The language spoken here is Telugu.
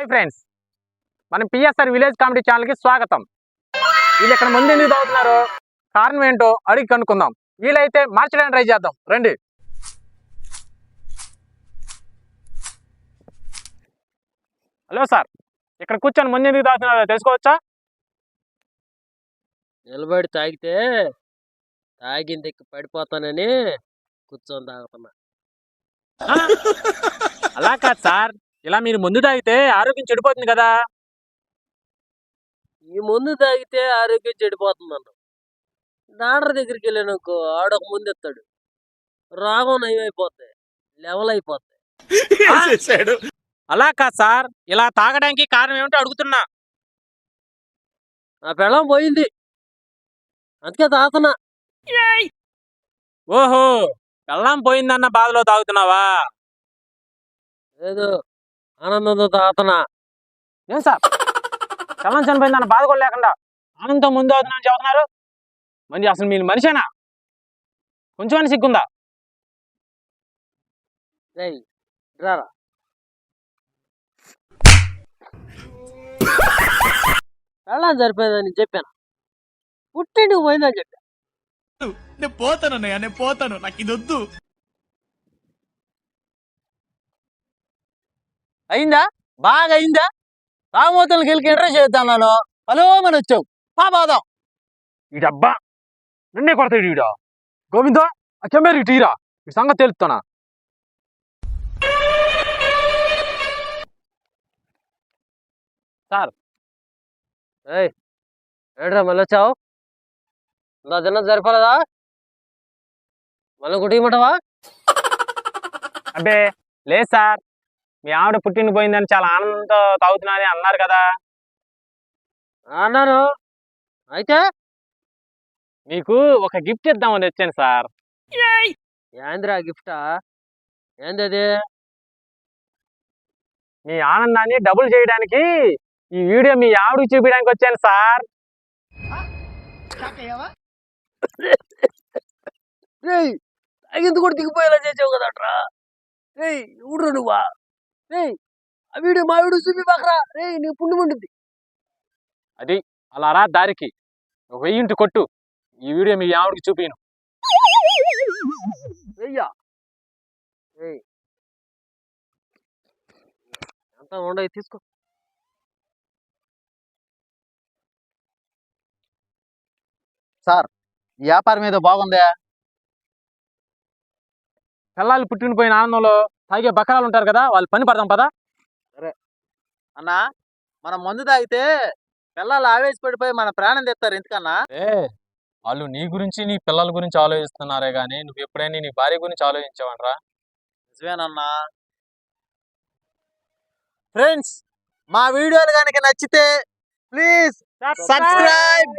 Hi friends. మనం పిఎస్ఆర్ విలేజ్ కామెడీ ఛానల్కి స్వాగతం. వీళ్ళు ఇక్కడ ముందు ఎందుకు తాగుతున్నారు? కారణం ఏంటో అడిగి కనుక్కుందాం. వీలైతే మార్చడానికి ట్రై చేద్దాం. రండి. హలో సార్ ఇక్కడ కూర్చొని ముందు ఎందుకు తాగుతున్నారో? తెలుసుకోవచ్చా? నిలబడి తాగితే తాగిన దిక్కు పడిపోతానని కూర్చొని తాగుతున్నా? అలా కాదు సార్. ఇలా మీరు ముందు తాగితే ఆరోగ్యం చెడిపోతుంది కదా? ఈ ముందు తాగితే ఆరోగ్యం చెడిపోతుందంట. డాక్టర్ దగ్గరికి వెళ్ళానుకో ఆడొక ముందు ఎత్తాడు రోగం నయమైపోతాయి లెవెల్ అయిపోతాయి అలా కాదు సార్ ఇలా తాగడానికి కారణం ఏమిటో అడుగుతున్నా. నా పెళ్ళం పోయింది. అందుకే తాగుతున్నా. ఓహో పెళ్ళాం పోయిందన్న బాధలో తాగుతున్నావా? ఏదో ఆనందంతో తాగుతున్నా. ఏం సార్? పెళ్ళం చనిపోయిందన్న బాధ కూడా లేకుండా ఆనందం ముందు అవుతుందని చెబుతున్నారు. మంచి అసలు మీరు మనిషేనా? కొంచెం సిగ్గుందా? రేయ్ రారా పెళ్ళం సరిపోయిందని చెప్పాను? పుట్టింటికి పోయిందని చెప్పా. నేను పోతాను అన్నయ్య నేను పోతాను. నాకు ఇది వద్దు అయిందా? బాగా అయిందా? తామూతలకి వెళ్ళి ఎంటర్ చేద్దాను హలో మన వచ్చావు. పాపాదాం ఈ డబ్బా నిన్నే కొడతాడు ఈడ. గోవిందో ఆ ఈరా. ఈ సంగతి తెలుస్తున్నా సార్. ఏయ్ ఏడ్రా మళ్ళీ వచ్చావు? నా తిన్నది సరిపోలేదా? మళ్ళీ కుట్టియమంటావా అబ్బే లేదు సార్. మీ ఆవిడ పుట్టిన పోయిందని చాలా ఆనందంతో తాగుతున్నానని అన్నారు కదా. అన్నాను. అయితే? మీకు ఒక గిఫ్ట్ ఇద్దామని వచ్చాను సార్. ఏందిరా గిఫ్టా? ఏంది అది మీ ఆనందాన్ని డబుల్ చేయడానికి ఈ వీడియో మీ ఆవిడకి చూపించడానికి వచ్చాను సార్. రేయ్ తాగింది కూడా దిగిపోయేలా చేసావు కదట్రా? రేయ్ ఎవడు నువ్వా? రేయ్ ఆ వీడియో మా వీడియో చూపి బాకరా రేయ్ నీ పుండు ఉంటుంది అది అలా రా దారికి. ఒక వెయ్యింటి కొట్టు. ఈ వీడియో మీ ఆవిడకి చూపిను వెయ్యా? ఎంత ఉండవు తీసుకో. వ్యాపారం ఏదో బాగుందా? పిల్లలు పుట్టిన పోయిన ఆనందంలో తాగే బకరాలు ఉంటారు కదా వాళ్ళు పని పడదాం పదా? అన్నా మనం మందు తాగితే పిల్లలు ఆవేశపడిపోయి మన ప్రాణం తెస్తారు ఎందుకన్నా? ఏ వాళ్ళు నీ గురించి నీ పిల్లల గురించి ఆలోచిస్తున్నారే గానీ నువ్వు ఎప్పుడైనా నీ భార్య గురించి ఆలోచించావంట్రా నిజమేనన్నా. ఫ్రెండ్స్ మా వీడియోలు కనుక నచ్చితే ప్లీజ్ సబ్స్క్రైబ్!